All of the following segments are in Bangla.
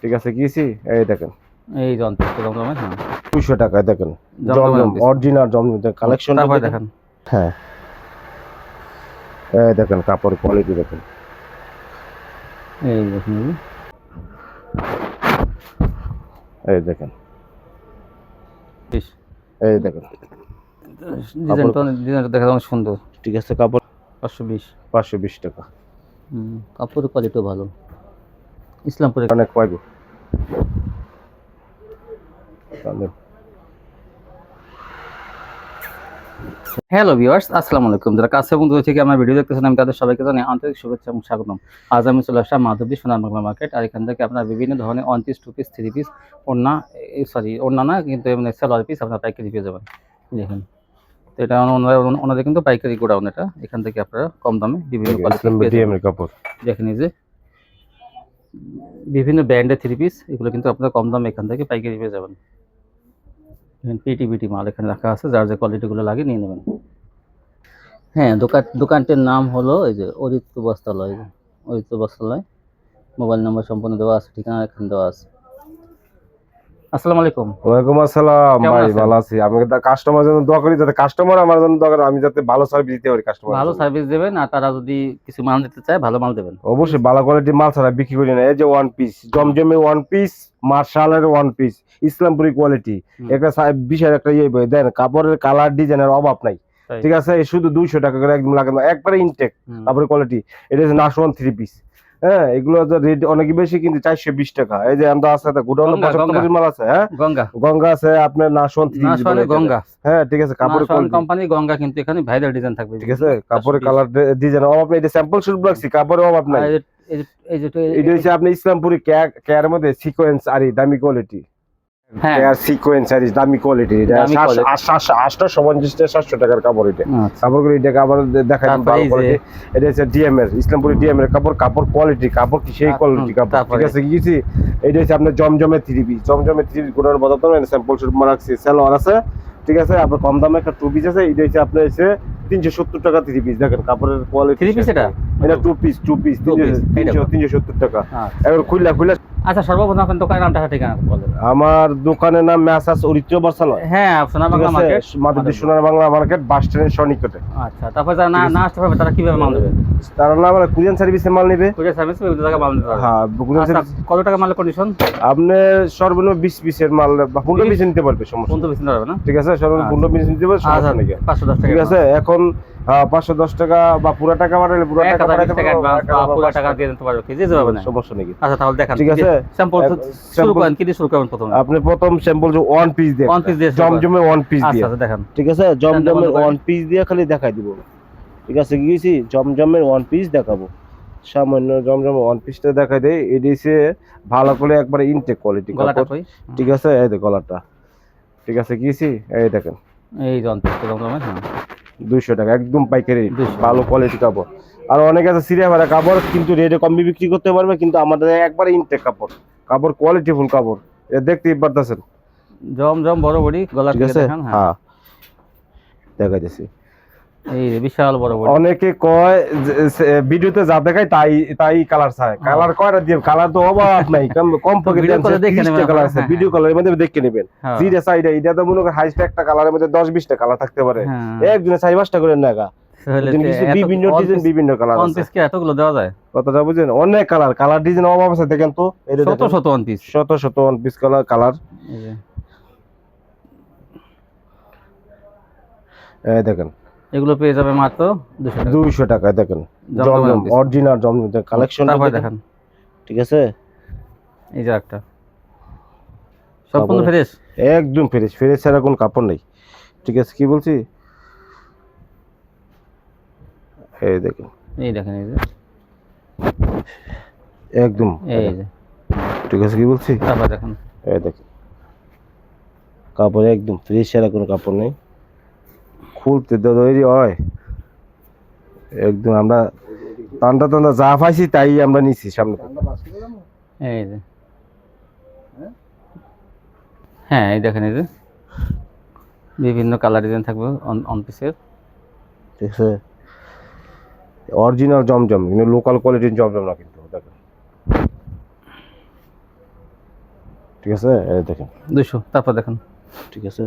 ঠিক আছে কিছি এই দেখেন। এই যন্ত্র জমজমে হ্যাঁ। দুইশো টাকায় দেখেন। জমজমের জমজম। অরিজিনাল জমজম কালেকশন দেখেন। হ্যাঁ। এই দেখেন কাপড় কোয়ালিটি দেখেন। এই দেখুন এই দেখেন। এই দেখেন। ডিজাইনটা ডিজাইনটা দেখা অনেক সুন্দর। ঠিক আছে কাপড় পাঁচশো বিশ। পাঁচশো বিশ টাকা। হুম, কাপড়ের কোয়ালিটিও ভালো। ইসলামপুরে। অনেক কয় হ্যালো ভিউয়ার্স আসসালামু আলাইকুম। যারা কাছে এবং দূর থেকে আমার ভিডিও দেখতেছেন আমি তাদের সবাইকে জানাই আন্তরিক শুভেচ্ছা এবং স্বাগতম। আজ আমি চলে আসলাম মাধবদী সোনার বাংলা মার্কেট আর এখান থেকে আপনার বিভিন্ন ধরনের one piece two piece three piece ওড়না সরি ওড়না না কিন্তু এমনি সেলার পিস আপনার পাইকারি পেয়ে যাবেন। দেখেন। তো এটা ওনাদের কিন্তু পাইকারি গোডাউন এটা। এখান থেকে আপনারা কম দামে বিভিন্ন কোয়ালিটি ইসলাম পেয়ে যাবেন। ডিএম এর কাপড়। দেখেন এই যে বিভিন্ন ব্র্যান্ডের থ্রি পিস এগুলো কিন্তু আপনারা কম দামে এখান থেকে পাইকারি পেয়ে যাবেন। পিটি পিটি মাল এখানে রাখা আছে, যার যে কোয়ালিটিগুলো লাগে নিয়ে নেবেন। হ্যাঁ দোকান, দোকানটির নাম হলো এই যে অদিত্য বস্ত্রালয় অদিত্য বস্ত্রালয় মোবাইল নাম্বার সম্পূর্ণ দেওয়া আছে, ঠিকানা এখানে দেওয়া আছে। আসসালামু আলাইকুম। ওয়ালাইকুম আসসালাম। ভাই ভালো আছি। আমি কাস্টমার জন্য দোয়া করি যাতে কাস্টমার আমার জন্য দোয়া করে আমি যাতে ভালো সার্ভিস দিতে পারি কাস্টমার ভালো সার্ভিস দেবেন আর তারা যদি কিছু মাল দিতে চায় ভালো মাল দেবেন। অবশ্যই ভালো কোয়ালিটির মাল ছাড়া বিক্রি করি না। এই যে ওয়ান পিস জমজমে ওয়ান পিস মার্শালের ওয়ান পিস ইসলামপুরি কোয়ালিটি একটা বিশাল একটা ইয়ে দেন কাপড়ের কালার ডিজাইনের অভাব নাই। ঠিক আছে? শুধু দুইশো টাকা করে একদম লাগানো একবারে ইনটেক। তারপরে কোয়ালিটি এটা হচ্ছে নাশওয়ান থ্রি পিস হ্যাঁ এগুলো রেট অনেক বেশি কিন্তু চারশো বিশ টাকা। এই যে আমরা আছে গোডাউন গঙ্গা, পঁচাত্তর মাল আছে হ্যাঁ? গঙ্গা। গঙ্গা আছে আপনার নাশন গঙ্গা। হ্যাঁ ঠিক আছে কাপড়ের কোম্পানি গঙ্গা কিন্তু এখানে ভাইরাল ডিজাইন থাকবে। ঠিক আছে কাপড়ের কালার ডিজাইন অভাব নেই এটা স্যাম্পল শুট রাখছি কাপড়ের অভাব নাই। এটা হচ্ছে আপনি ইসলামপুরি কেয়ার মধ্যে সিকোয়েন্স আর দামি কোয়ালিটি হ্যাঁ। দামি কোয়ালিটি এটা টাকার কাপড় এটা। আচ্ছা। কাপড়গুলো এটাকে আবার দেখাই ভালো কোয়ালিটি এটা হচ্ছে ডিএম এর ইসলামপুরি ডিএম এর কাপড় কাপড় কোয়ালিটি কাপড় কি সেই কোয়ালিটি কাপড়। ঠিক আছে কি কিছু এটা হচ্ছে আপনার জমজমে থ্রি পিস জমজমে থ্রি পিস গোটার বদল তো স্যাম্পল শুট রাখছি সেলোয়ার আছে। ঠিক আছে আপনার কম দামে একটা টু পিস আছে। এটা হচ্ছে আপনার হচ্ছে তিনশো সত্তর টাকা থ্রি পিস দেখেন কাপড়ের কোয়ালিটি থ্রি পিস এটা? এটা টু পিস টু পিস তিনশো তিনশো সত্তর টাকা। আচ্ছা। এবার খুললা খুললা আচ্ছা সর্বপ্রথম আপনার দোকানের নামটা ঠিকানা বলেন। আমার দোকানের নাম ম্যাসাস অরিত্র বর্ষালয়। হ্যাঁ সোনা বাংলা মার্কেট মাধবদী সোনার বাংলা মার্কেট বাস স্ট্যান্ডের সনিকটে আচ্ছা তারপর যারা না না আসতে পারবে তারা কীভাবে মাল দেবে তারা না আমার কুরিয়ান সার্ভিসে মাল নেবে। কুরিয়ার সার্ভিস বিভিন্ন জায়গায় মাল পারবে। হ্যাঁ কুরিয়ান আচ্ছা সার্ভিস কত টাকা মালের কন্ডিশন আপনি সর্বনিম্ন বিশ পিসের মাল বা পনেরো পিস নিতে পারবে সমস্যা পর্যন্ত বেশি পারবে না? ঠিক আছে সর্বনিম্ন আচ্ছা। পনেরো পিস নিতে পারবে আচ্ছা সমস্যা নেই। পাঁচশো দশ টাকা ঠিক আছে এখন পাঁচশো দশ টাকা বা পুরো টাকা বাড়ালে পুরো টাকা হাজার বাড়াইতে বিশ টাকা পারব, অ্যাডভান্স এক হাজার বা পুরো টাকা দিয়ে দিতে যাবে না সমস্যা আচ্ছা তাহলে দেখান ঠিক আছে? স্যাম্পল শুরু করেন কি দিয়ে শুরু করবেন প্রথমে? আপনি প্রথম স্যাম্পল যে ওয়ান পিস দিয়ে One piece দিয়ে জমজমে ওয়ান পিস আচ্ছা দিয়ে। আচ্ছা দেখান। ঠিক আছে? জমজমের ওয়ান পিস দিয়ে খালি দেখাই দিব। ঠিক আছে কি গেছি জমজমের ওয়ান পিস দেখাবো। সামান্য জমজমের ওয়ান পিসটা দেখাই দেয় এটি হচ্ছে ভালো করে একবারে ইনটেক কোয়ালিটি ঠিক আছে? এই দেখো গলাটা। ঠিক আছে কি এই দেখেন। এই জমজমে হ্যাঁ দুইশো টাকা একদম পাইকারি 200 ভালো কোয়ালিটি কাপড়। আর অনেক আছে সিরিয়া ভাড়া কাপড় কিন্তু রেটে কম বিক্রি করতে পারবে কিন্তু আমাদের একবারে ইনটেক কাপড়। কাপড় কোয়ালিটি ফুল কাপড়। এটা দেখতেই পারতেছেন। জম জম বড় বড়ি গলা ঠিক আছে? হ্যাঁ। হ্যাঁ। দেখা যাচ্ছে বিশাল বড় বড়ি। অনেকে কয় ভিডিওতে যা দেখায় তাই তাই কালার চায়। কালার কয় না দিয়ে কালার তো অভাব নাই। কম পকেটে কালার আছে। হ্যাঁ, ভিডিও কলের মধ্যে দেখে নেবেন। হ্যাঁ। যেটা সাইডে এটা তো মনে করেন হাইস্ট একটা কালারের মধ্যে দশ বিশটা কালার থাকতে পারে। হ্যাঁ। একজনে চারি পাঁচটা করে নেগা। বিভিন্ন ডিজাইন বিভিন্ন কালার আছে। এতগুলো দেওয়া যায়? কথাটা বুঝেন অনেক কালার কালার ডিজাইন অভাব আছে দেখেন তো। শত শত শত শত কালার কালার দেখেন। এগুলো পেয়ে যাবে মাত্র দুশো দুইশো টাকায় দেখেন জমজম। অরিজিনাল জমজম কালেকশন দেখেন। ঠিক আছে? এই যে একটা। সম্পূর্ণ ফ্রেশ? একদম ফ্রেশ ফ্রেশ ছাড়া কোনো কাপড় নেই। ঠিক আছে কি বলছি? এই দেখুন। এই দেখেন এই যে। একদম। এই যে। ঠিক আছে কি বলছি? তারপরে দেখেন। এই দেখুন। কাপড় একদম ফ্রেশ ছাড়া কোনো কাপড় নেই। খুলতে তৈরি হয়। একদম আমরা টান্ডা টান্ডা যা পাইছি তাই আমরা নিছি সামনে। এই যে। হ্যাঁ এই দেখেন এই যে। বিভিন্ন কালার ডিজাইন থাকবে অন পিসের ঠিক আছে অরিজিনাল জমজম কিন্তু লোকাল কোয়ালিটির জমজম না কিন্তু দেখেন। ঠিক আছে? এই দেখেন। দুইশো তারপর দেখেন। ঠিক আছে?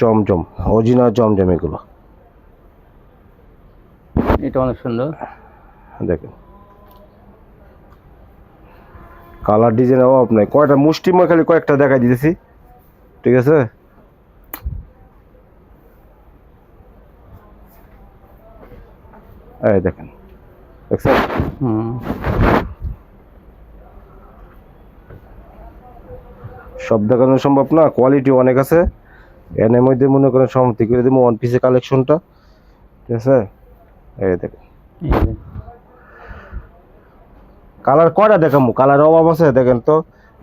জমজম অরিজিনাল জমজম এগুলো। এটা অনেক সুন্দর। দেখেন। কালার ডিজাইন অভাব নাই। কয়টা মুষ্টিময় খালি কয়েকটা দেখাই দিতেছি। ঠিক আছে? এই দেখেন। দেখছেন? সব দেখানো সম্ভব না? কোয়ালিটি অনেক আছে। এর মধ্যে মনে করেন সমাপ্তি করে দেবো ওয়ান পিসের কালেকশনটা ঠিক আছে? এই দেখেন। কালার কয়টা দেখামু? কালার অভাব আছে? দেখেন তো।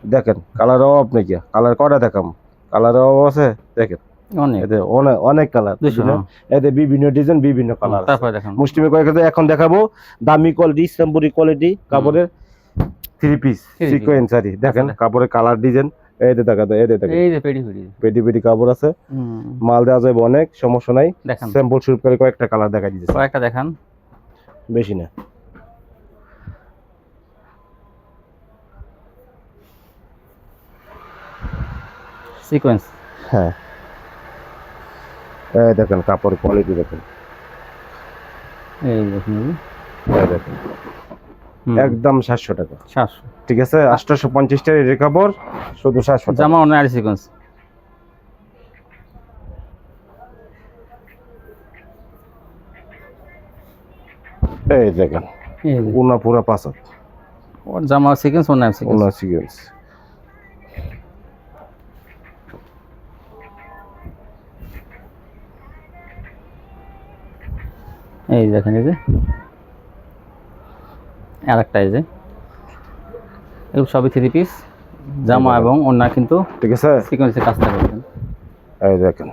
দেখেন কালার অভাব নাকি কালার কয়টা দেখামু? কালার অভাব আছে? দেখেন। অনেক। অনেক অনেক কালার হ্যাঁ। এতে বিভিন্ন ডিজাইন বিভিন্ন কালার মুসলিমে কয়েকটা এখন দেখাবো। দামি কোয়ালিটি ইসলামপুরি কোয়ালিটি কাপড়ের থ্রি পিস দেখেন আচ্ছা। কাপড়ের কালার ডিজাইন এইতে দেখা যায় এইতে দেখেন এই যে পেডি পেডি পেটি পেটি কাপড় আছে। মাল দেওয়া যাবে অনেক সমস্যা নাই। দেখান। স্যাম্পল শুরু করে কয়েকটা কালার দেখা দিতেছে। কয়েকটা দেখান। বেশি না। সিকোয়েন্স হ্যাঁ। এই দেখেন কাপড় কোয়ালিটি দেখেন। এই দেখুন। এই দেখেন। হুম, একদম সাতশো টাকা। সাতশো। ঠিক আছে? আটশোশো পঞ্চাশ টাকা কাপড় শুধু সাতশো জামা অন্য আর সিকোয়েন্স এই দেখেন উনা পুরা পাঁচ ওর জামা সিকোয়েন্স অন্য আর সিকোয়েন্স উনা সিকুয়েন্স এই দেখেন এই যে। আর একটা এই যে। এগুলো সবই থ্রি পিস জামা এবং অন্য কিন্তু ঠিক আছে। সিকোয়েন্সের কাজটা করবেন এই দেখেন।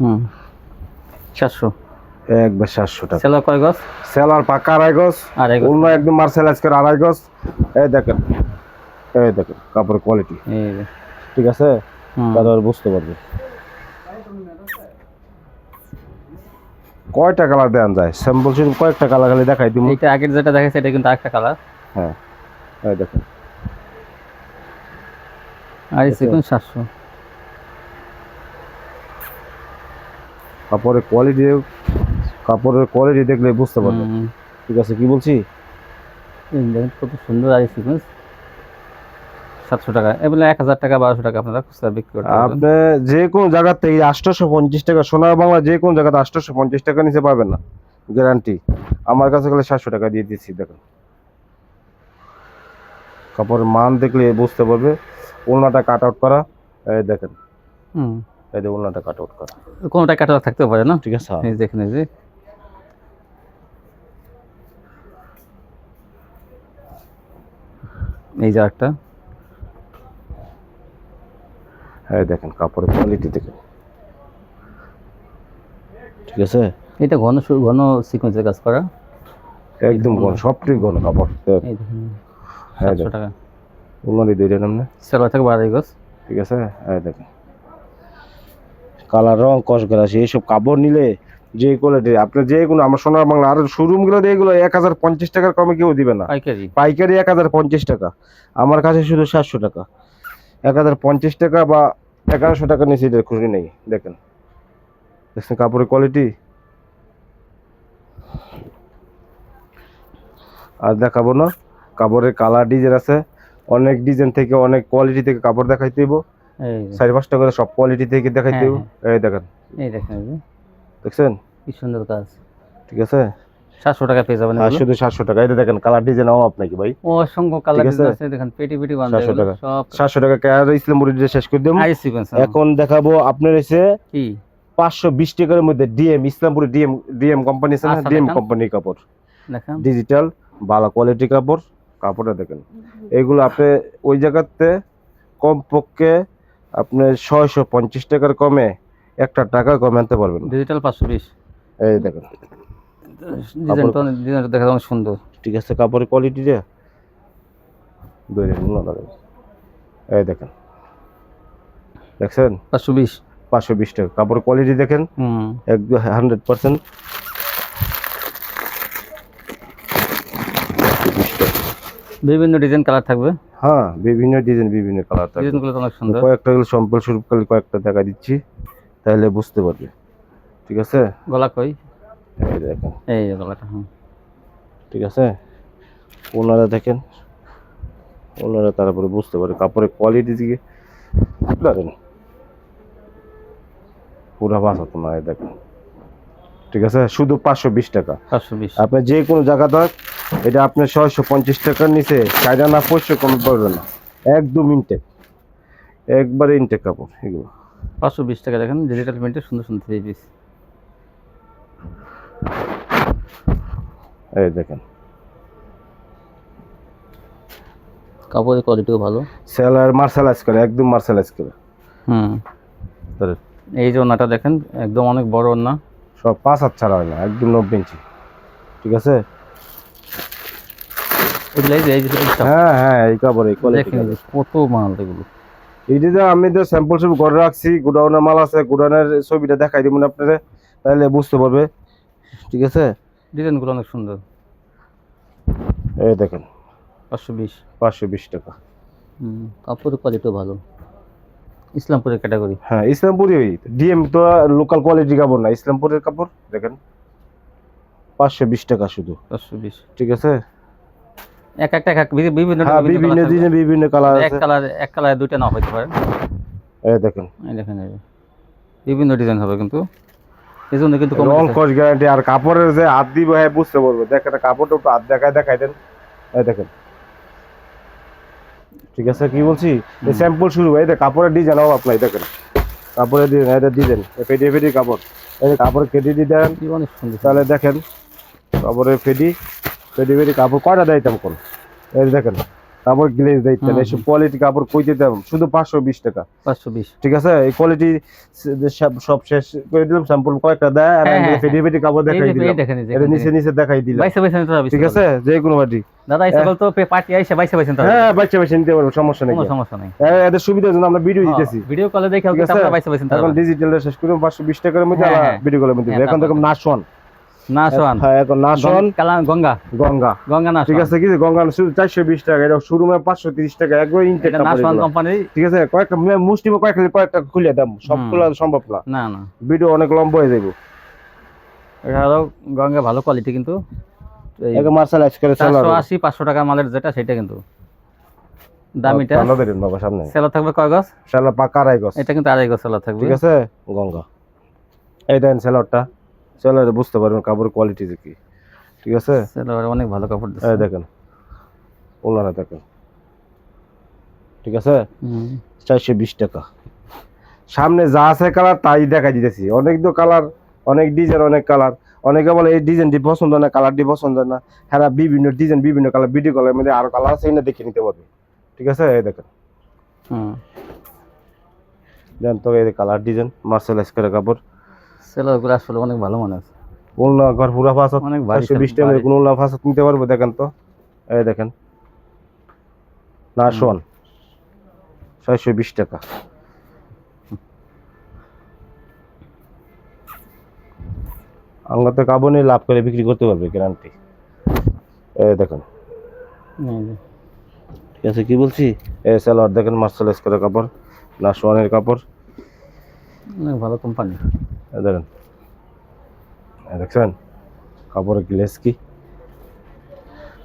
হুম। সাতশো। একবার সাতশো টাকা। সেলার কয় গজ? সেলার পাকা আড়াই গজ। আড়াই গজ। অন্য একদম মার্শাল আজকের আড়াই গজ। এই দেখেন। এই দেখেন কাপড়ের কোয়ালিটি ঠিক আছে। তাহলে বুঝতে পারবে। কয়টা কালার দেন যায়? স্যাম্পল শুধু কয়েকটা কালার খালি দেখাই দিব এটা আগের যেটা দেখাচ্ছে এটা কিন্তু আরেকটা কালার হ্যাঁ। এই দেখেন। আর এই সিকোয়েন্স সাতশো। কাপড়ের কোয়ালিটি কাপড়ের কোয়ালিটি দেখলে বুঝতে পারবেন। ঠিক আছে কি বলছি? কত সুন্দর আর সিকোয়েন্স সাতশো টাকা এগুলো এক হাজার টাকা বারোশো টাকা আপনারা খুচরা বিক্রি করতে আপনি যে কোনো জায়গাতে এই আটশোশো পঞ্চাশ টাকা সোনার বাংলা যে কোনো জায়গাতে আটশোশো পঞ্চাশ টাকা নিচে পাবেন না গ্যারান্টি আমার কাছে গেলে সাতশো টাকা দিয়ে দিচ্ছি দেখেন। কাপড়ের মান দেখলে বুঝতে পারবে। ওলনাটা কাট আউট করা এই দেখেন। হুম। এই যে ওলনাটা কাট আউট করা। কোনোটা কাটা থাকতেও পারে না? ঠিক আছে এই দেখেন এই যে। এই যে একটা এই দেখেন কাপড়ের কোয়ালিটি দেখেন। ঠিক আছে? এটা ঘন ঘন সিকোয়েন্সের কাজ করা। একদম ঘন সবটাই ঘন কাপড়। এই দেখেন হ্যাঁ টাকা। ওলনাটি দুইটা নামনে সেলোয়ার থেকে বাড়াই গজ। ঠিক আছে? হ্যাঁ দেখেন কালার রং কস গ্লাস এইসব কাপড় নিলে যে কোয়ালিটি আপনি যে কোনো আমার সোনার বাংলা আর শোরুমগুলো এগুলো এক হাজার পঞ্চাশ টাকার কমে কেউ দিবে না। পাইকারি। পাইকারি এক হাজার পঞ্চাশ টাকা। আমার কাছে শুধু সাতশো টাকা। এক হাজার পঞ্চাশ টাকা বা এগারোশো টাকা নিচে এটা খুশি নেই দেখেন। দেখছেন কাপড়ের কোয়ালিটি আর দেখাবো না কাপড়ের কালার ডিজাইন আছে। অনেক ডিজাইন থেকে অনেক কোয়ালিটি থেকে কাপড় দেখাইতে দিব চারি পাঁচটা করে সব কোয়ালিটি থেকে দেখাইতে দিব হ্যাঁ, এই দেখেন। এই দেখেন দেখছেন? কি সুন্দর কাজ। ঠিক আছে? সাতশো টাকা পেয়ে যাবেন আর শুধু সাতশো টাকা। এটা দেখেন কালার ডিজাইন অভাব নাকি ভাই। অসংখ্য কালার ঠিক আছে? দেখেন পেটি পেটি বান্ধা 700 টাকা। সব। সাতশো টাকা কেয়ার ইসলামপুরি শেষ করে দেবো এখন দেখাবো আপনার এসে কি? পাঁচশো বিশ টাকার মধ্যে DM Islampuri DM DM company আছে না? আচ্ছা, ডিএম দেখান। কোম্পানির কাপড়। দেখেন। ডিজিটাল ভালো কোয়ালিটি কাপড়। কাপড়টা দেখেন। এগুলো আপনি ওই জায়গাতে কমপক্ষে আপনি ছয়শো পঞ্চাশ টাকার কমে একটা টাকা কমে আনতে পারবেন। ডিজিটাল পাঁচশো বিশ। এই দেখেন। ডিজাইনটা অনেক ডিজাইনটা দেখা অনেক সুন্দর। ঠিক আছে কাপড়ের কোয়ালিটি যে? দুই মিনিট এই দেখেন। দেখছেন? পাঁচশো বিশ। পাঁচশো বিশ টাকা। কাপড়ের কোয়ালিটি দেখেন। একদম হান্ড্রেড পার্সেন্ট বিভিন্ন ডিজাইন কালার থাকবে? হ্যাঁ বিভিন্ন ডিজাইন বিভিন্ন কালার থাকবে। ডিজাইনগুলো অনেক সুন্দর। কয়েকটা গুলো সম্পল স্বরূপ খালি কয়েকটা দেখা দিচ্ছি তাহলে বুঝতে পারবে। ঠিক আছে? গলা কই? এই দেখেন। এই গলাটা ঠিক আছে? ওনারা দেখেন ওনারা তারপরে বুঝতে পারে কাপড়ের কোয়ালিটি দিকে ধরেন পুরা বাসা তো না দেখেন। ঠিক আছে? শুধু পাঁচশো বিশ টাকা। পাঁচশো বিশ। আপনি যে কোনো জায়গাটা এটা আপনার ছয়শো পঞ্চাশ টাকার নিচে চাইনা না পয়সা কম পড়বে না। একদম ইনটেক একবারে ইনটেক কাপড় এগুলো। পাঁচশো বিশ টাকা দেখেন ডিজিটাল প্রিন্টের সুন্দর সুন্দর থ্রি পিস এই দেখেন। কাপড়ের কোয়ালিটিও ভালো। সেলার মার্শালাইজ করে একদম মার্শালাইজ করে। হুম। এই যে ওনাটা দেখেন একদম অনেক বড় ওনা সব পাঁচ হাত ছাড়া হয় না একদম নব্বই ইঞ্চি। ঠিক আছে। হ্যাঁ হ্যাঁ এই কাপড় এই কোয়ালিটি কত মাল এগুলো। এই যে যে আমি তো স্যাম্পল সব ঘরে রাখছি গোডাউনের মাল আছে গোডাউনের ছবিটা দেখাই দিব আপনারা তাহলে বুঝতে পারবে। ঠিক আছে? ডিজাইনগুলো অনেক সুন্দর। এই দেখেন। পাঁচশো বিশ। পাঁচশো বিশ টাকা। কাপড়ের কোয়ালিটিও ভালো। ইসলামপুরের ক্যাটাগরি হ্যাঁ ইসলামপুরি ওই। ডিএম তো লোকাল কোয়ালিটি কাপড় না ইসলামপুরের কাপড় দেখেন। পাঁচশো বিশ টাকা শুধু। পাঁচশো বিশ। ঠিক আছে? এক একটা এক বিভিন্ন হ্যাঁ বিভিন্ন বিভিন্ন। দিনে বিভিন্ন কালার এক কালার এক কালার দুইটা না হইতে পারে। এই দেখেন। এই দেখেন বিভিন্ন ডিজাইন হবে কিন্তু। এই জন্য কিন্তু কম রং রেখেছে। গ্যারান্টি আর কাপড়ের যে হাত দিব হ্যাঁ বুঝতে পারবে। দেখেন কাপড়টা একটু হাত দেখায় দেখাই দেন। এই দেখেন। ঠিক আছে কি বলছি? এই স্যাম্পল শুরু এই দেখ কাপড়ের ডিজাইন হবে আপনার দেখেন। কাপড়ের ডিজাইন এটা ডিজাইন ফেডি ফেডি কাপড়। এই কাপড় কেটে দিয়ে দেন। তাহলে দেখেন কাপড়ের ফেডি ফেডি ফেডি কাপড় কয়টা দিতাম কোন এই দেখেন। কাপড় গ্লেজ হুম, এইসব কোয়ালিটি কাপড় কই দিতাম শুধু পাঁচশো বিশ টাকা। পাঁচশো বিশ। ঠিক আছে? এই কোয়ালিটি সব শেষ করে দিলাম স্যাম্পল কয়েকটা দেয় আর হ্যাঁ, হ্যাঁ, ফেডি কাপড় দেখাই দিলাম। দেখেন এটা নিচে নিচে দেখাই দিলাম। ঠিক আছে? যে কোনো বাটি। দাদা এই সকল তো পার্টি আইসে নিতে হ্যাঁ নিতে পারব সমস্যা নেই। সমস্যা নেই। হ্যাঁ, এদের সুবিধার জন্য আমরা ভিডিও দিতেছি। ভিডিও কলে দেখে নিতে শেষ করে পাঁচশো বিশ টাকার মধ্যে হ্যাঁ, হ্যাঁ। ভিডিও কলের মধ্যে। হ্যাঁ, এখন দেখো নাশন না সোয়ান হ্যাঁ এখন নাশন গঙ্গা। গঙ্গা। গঙ্গা না ঠিক আছে কি গঙ্গা চারশো বিশ টাকা এটা শোরুমে পাঁচশো তিরিশ টাকা একবার ইনটেক কোম্পানি ঠিক আছে কয়েকটা মুষ্টিমে কয়েকটা কয়েকটা খুলে দাম সব খোলা সম্ভব না। না না। ভিডিও অনেক লম্বা হয়ে যাবে এটা গঙ্গা ভালো কোয়ালিটি কিন্তু। একে মার্শাল আর্টস করে চারশো আশি পাঁচশো টাকা মালের যেটা সেটা কিন্তু। দামিটা সামনে। সেলা থাকবে কয় শালা পাকা আড়াই গছ এটা কিন্তু আড়াই সেলা থাকবে। ঠিক আছে গঙ্গা। এই দেন সেলরটা সেলরে বুঝতে পারবেন কাপড়ের কোয়ালিটি কি। ঠিক আছে? সেলার অনেক ভালো কাপড় দেখেন ওনারা দেখেন। ঠিক আছে? চারশো বিশ টাকা। সামনে যা আছে কালার তাই দেখা দিতেছি। অনেক তো কালার অনেক ডিজাইন অনেক কালার অনেকে বলে এই ডিজাইনটি পছন্দ না কালারটি পছন্দ না। হ্যাঁ বিভিন্ন ডিজাইন বিভিন্ন কালার ভিডিও কলার মধ্যে আরও কালার আছে না দেখে নিতে পারবে। ঠিক আছে? এই দেখেন। হুম। দেন তো এই কালার ডিজাইন মার্শাল করে কাপড়। সেলারগুলো আসলে অনেক ভালো মনে আছে। উল্লা ঘর পুরা অনেক বিশ টাকা কোনো উল্লা নিতে পারব দেখেন তো। এই দেখেন। না শোন। ছয়শো বিশ টাকা। আঙ্গাতে কাবনে লাভ করে বিক্রি করতে পারবে গ্যারান্টি এই দেখেন। ঠিক আছে কি বলছি? এই সালোয়ার দেখেন মার্শালাইজ করে কাপড় না সোয়ানের কাপড়। অনেক ভালো কোম্পানি দেখেন দেখছেন? কাপড়ের গ্লেস কি?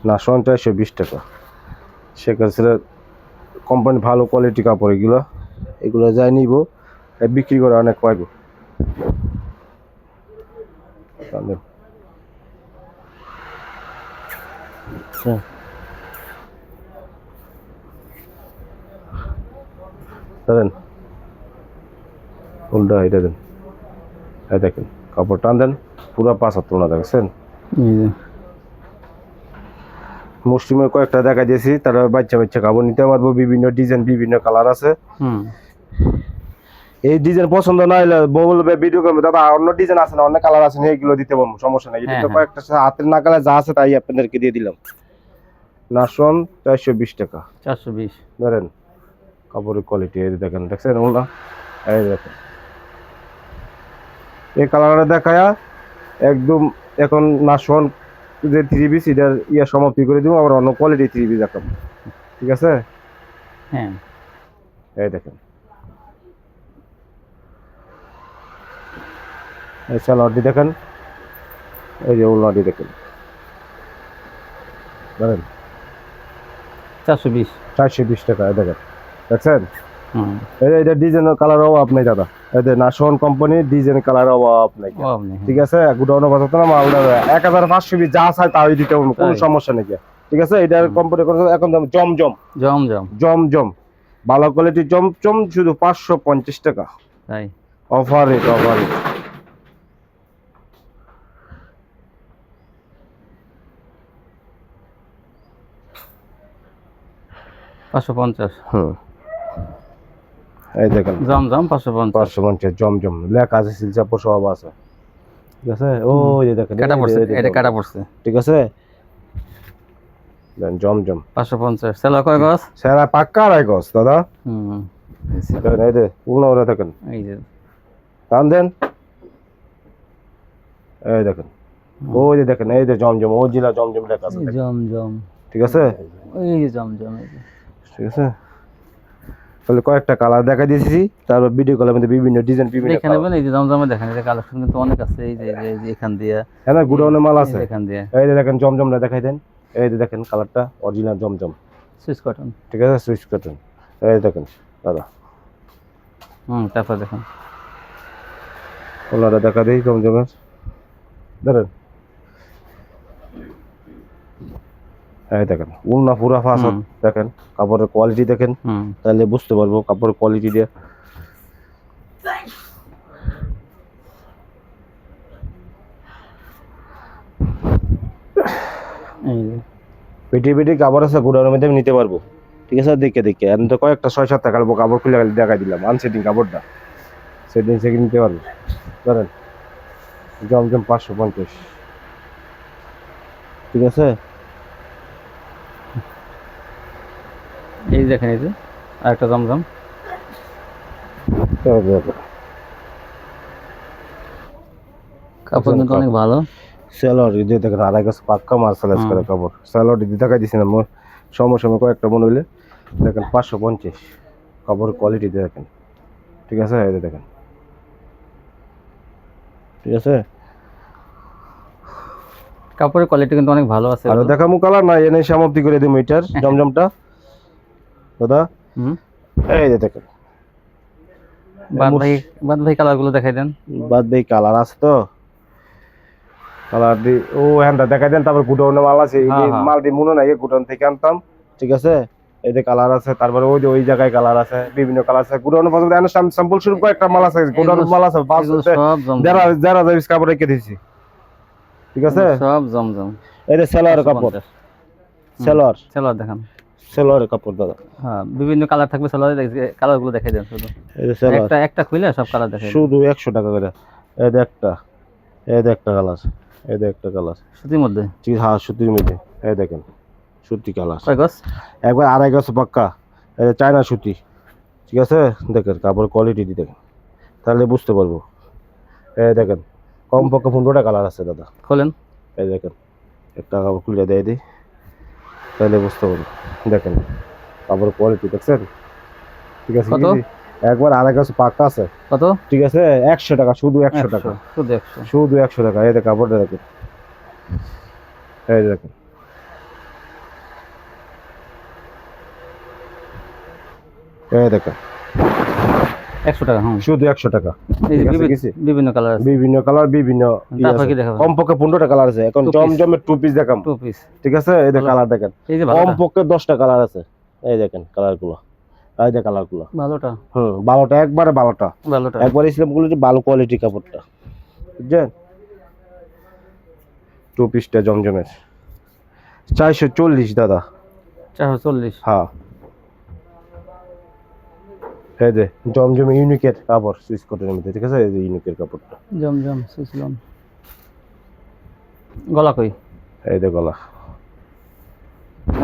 না, সোয়ান চারশো বিশ টাকা। সেক্ষেত্রে কোম্পানি ভালো কোয়ালিটি কাপড় এগুলো এগুলো যাই নিব বিক্রি করে অনেক পাইব। হুম। দেন উল্টা এটা দেন। এই দেখেন কাপড় টান দেন পুরো পাঁচ হাত তোলা দেখছেন? মুসলিমের কয়েকটা দেখা দিয়েছি তারা বাচ্চা বাচ্চা কাপড় নিতে পারব বিভিন্ন ডিজাইন বিভিন্ন কালার আছে। এই ডিজাইন পছন্দ না হলে বলবে ভিডিও করবে। দাদা অন্য ডিজাইন আছে না অন্য কালার আছে না এইগুলো দিতে পারব সমস্যা নেই। এটা হ্যাঁ, তো হ্যাঁ। কয়েকটা হাতের না কালার যা আছে তাই আপনাদেরকে দিয়ে দিলাম। নাসন চারশো বিশ টাকা। চারশো বিশ। ধরেন কাপড়ের কোয়ালিটি এই দেখেন দেখছেন ওগুলা? এই দেখেন। এই কালারটা দেখায়া একদম এখন নাসন যে থ্রি পিস এটার ইয়া সমাপ্তি করে দিব আবার অন্য কোয়ালিটি থ্রি পিস দেখাবো। ঠিক আছে? হ্যাঁ। এই দেখেন। এই স্যালাডটি দেখেন। এই যে উলনাটি দেখেন। দেখেন চারশো বিশ। চারশো বিশ টাকা দেখেন। দেখছেন? হুম। এই এটা ডিজাইনের কালারও আপনি দাদা। নাশন কোম্পানির ডিজাইন কালার অভাব নেই। হ্যাঁ। ঠিক আছে? গুডাউনে কথা তো না মালদা এক হাজার পাঁচশো যা চাই তাই দিতে পারব কোনো সমস্যা নেই ঠিক আছে? এটার কোম্পানি করে এখন জমজম। জম জম জমজম। ভালো কোয়ালিটির জমজম শুধু পাঁচশো পঞ্চাশ টাকা। তাই। অফার রেট অফার রেট পাঁচশো পঞ্চাশ। হুম। এই দেখেন। জম জম পাঁচশো পঞ্চাশ। পাঁচশো পঞ্চাশ জমজম। লেখা আছে শিলচাপর সব আছে। ঠিক আছে? ও এই দেখেন কাটা পড়ছে এটা কাটা পড়ছে। ঠিক আছে? দেন জমজম। পাঁচশো পঞ্চাশ। সেলা কয় গছ? স্যার পাক্কা আড়াই গছ দাদা। হুম। এই যে উনো ওরা দেখেন। এই যে। টান দেন। এই দেখেন। ওই যে দেখেন এই যে জমজম ও জেলা জমজম লেখা আছে দেখেন। জম জম ঠিক আছে? এই যে জম জম ঠিক আছে? তাহলে কয়েকটা কালার দেখা দিয়েছি তারপর ভিডিও কলের মধ্যে বিভিন্ন ডিজাইন বিভিন্ন দেখে নেবেন এই যে জমজমে দেখেন এই যে কালেকশন কিন্তু অনেক আছে এই যে এই যে এখান দিয়ে। হ্যাঁ গুডাউনে মাল আছে। এখান দিয়ে। এই যে দেখেন জমজমটা দেখাই দেন। এই যে দেখেন কালারটা অরিজিনাল জমজম। সুইচ কটন ঠিক আছে সুইচ কটন এই দেখেন দাদা। হুম তারপর দেখেন। ওনারা দেখা দিই জমজমের। ধরেন। এই দেখেন পুরা ফাঁস দেখেন কাপড়ের কোয়ালিটি দেখেন। তাহলে বুঝতে পারব কাপড়ের কোয়ালিটি দিয়ে। পেটি পেটি কাপড় আছে গোডাউনের মধ্যে আমি নিতে পারব। ঠিক আছে দেখে দেখে। আমি তো কয়েকটা ছয় সাতটা কাপড় কাপড় খুলে খালি দেখা দিলাম আনসেটিং কাপড়টা। সেটিং সেটিং নিতে পারব। ধরেন জমজম পাঁচশো পঞ্চাশ। ঠিক আছে? এই দেখেন এই যে আরেকটা জমজম। এই দেখো। কাপড় কিন্তু অনেক ভালো। স্যালোয়ার দিয়ে দেখেন আড়াই গাছ পাক্কা মার্শালাইজ করে কাপড়। স্যালোয়ার দিয়ে দেখা দিছি না মোর সময় সময় কয়েকটা মনে হইলে দেখেন পাঁচশো পঞ্চাশ। কাপড়ের কোয়ালিটি দেখেন। ঠিক আছে এই দেখেন। ঠিক আছে? কাপড়ের কোয়ালিটি কিন্তু অনেক ভালো আছে। আর দেখা মু কালার না এনে সমাপ্তি করে দিই মিটার জমজমটা। দাদা? এই যে দেখেন। বাদ ভাই বাদ ভাই কালারগুলো দেখাই দেন। বাদ দেই কালার আছে তো। কালার দি ও হ্যাঁ দেখাই দেন তারপর গুডাউনে মাল আছে। হ্যাঁ, হ্যাঁ। মাল দি মনে নাই গুডাউন থেকে আনতাম ঠিক আছে? এই যে কালার আছে তারপরে ওই যে ওই জায়গায় কালার আছে বিভিন্ন কালার আছে। গুডাউনে পছন্দ এনে স্যাম্পল শুরু কয়েকটা মাল আছে গুডাউন মাল আছে বাস এগুলো সব যারা যারা যারা কাপড় রেখে দিয়েছি। ঠিক আছে? সব জমজম। এই যে সেলোয়ার কাপড়। সেলোয়ার। সেলোয়ার দেখান। সেলোয়ারের কাপড় দাদা। হ্যাঁ বিভিন্ন কালার থাকবে সেলোয়ারে কালারগুলো দেখাই দেন শুধু। একটা একটা খুলে সব কালার দেখাই শুধু একশো টাকা করে। এই একটা এই একটা কালার এই একটা কালার। সুতির মধ্যে? ঠিক হ্যাঁ সুতির মধ্যে। এই দেখেন সুতি কালার। কয় গছ একবার আড়াই গাছ পাক্কা। এই চায়না সুতি। ঠিক আছে? দেখেন কাপড় কোয়ালিটি দেখেন। তাহলে বুঝতে পারব। এই দেখেন কম পক্ষে পনেরোটা কালার আছে দাদা। খোলেন। এই দেখেন একটা কাপড় খুলে দেয় দিই তাহলে বুঝতে পারি দেখেন তারপর কোয়ালিটি দেখছেন? ঠিক আছে একবার আর এক পাকা আছে। কত? ঠিক আছে একশো টাকা শুধু একশো টাকা। শুধু একশো। শুধু একশো টাকা এই দেখ কাপড়টা দেখেন। এই দেখেন। এই দেখো একবারে ভালো কোয়ালিটি কাপড়টা। জমজমের। চারশো চল্লিশ দাদা। চারশো চল্লিশ। হ্যাঁ। এই যে জমজমে ইউনিকের কাপড় সুইচ কটনের মধ্যে ঠিক আছে? এই যে ইউনিকের কাপড়টা। জম জম সুইচলম গলা কই? এই যে গলা।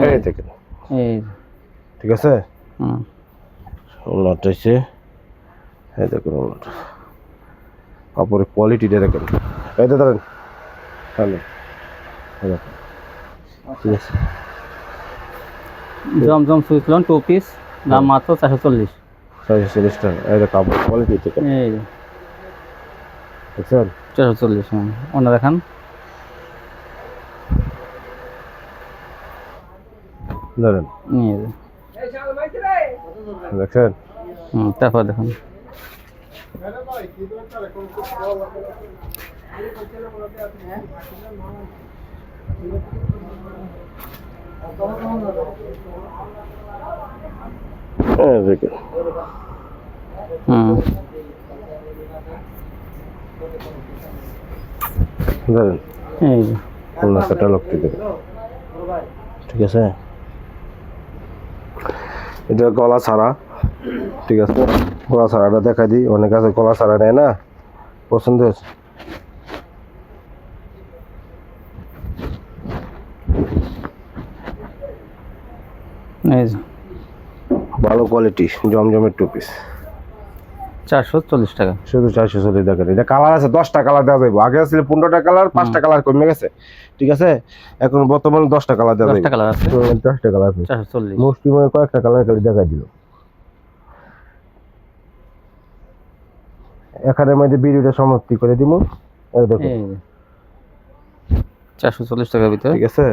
এই দেখেন। এই ঠিক আছে? হুম। ওনাটা হচ্ছে এই দেখুন ওনাটা কাপড়ের কোয়ালিটিটা দেখেন। এই তো ধরেন। হ্যালো। ঠিক আছে? Zamzam Swiss lawn two piece দাম মাত্র চারশো চল্লিশ। ছয়শো চল্লিশ টাকা এটা কাপড় কোয়ালিটি থেকে এই দেখছেন? চারশো চল্লিশ হ্যাঁ। অন্য দেখান। ধরেন। দেখছেন? হুম তারপর দেখুন। হ্যাঁ দেখেন ধরেন। এই যে। খুলনা সেটা ঠিক আছে? এটা গলা ছাড়া। ঠিক আছে? গলা ছাড়াটা দেখা দিই। অনেক আছে গলা ছাড়া নেয় না? পছন্দ হয়েছে? এই ভালো কোয়ালিটি জমজমের টু পিস চারশো চল্লিশ টাকা। শুধু চারশো চল্লিশ টাকা এটা কালার আছে দশটা কালার দেওয়া আগে আসলে পনেরোটা কালার পাঁচটা কালার কমে গেছে। ঠিক আছে? এখন বর্তমানে দশটা কালার দেওয়া যাবে দশটা কালার আছে। হ্যাঁ, কয়েকটা কালার খালি দেখা দিল। এখানের মধ্যে ভিডিওটা সমাপ্তি করে দিব 440 টাকার ভিতরে। ঠিক আছে?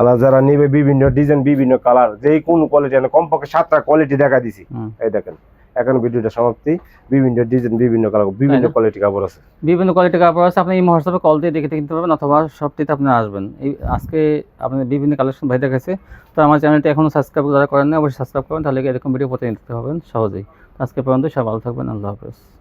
আলা যারা নেবে বিভিন্ন ডিজাইন বিভিন্ন কালার যে কোন কোয়ালিটি না কমপক্ষে সাতটা কোয়ালিটি দেখা দিছি। এই দেখেন এখন ভিডিওটা সমাপ্তি। বিভিন্ন ডিজাইন বিভিন্ন কালার বিভিন্ন কোয়ালিটি কাপড় আছে। বিভিন্ন কোয়ালিটি কাপড় আছে আপনি এই হোয়াটসঅ্যাপে কল দিয়ে দেখে কিনতে পারবেন অথবা সবটিতে আপনি আসবেন। এই আজকে আপনি বিভিন্ন কালেকশন ভাই দেখেছে তো আমার চ্যানেলটা এখনও সাবস্ক্রাইব যারা করেন না অবশ্যই সাবস্ক্রাইব করেন তাহলে এরকম ভিডিও পথে নিতে পাবেন সহজেই। আজকে পর্যন্ত সব ভালো থাকবেন আল্লাহ হাফেজ।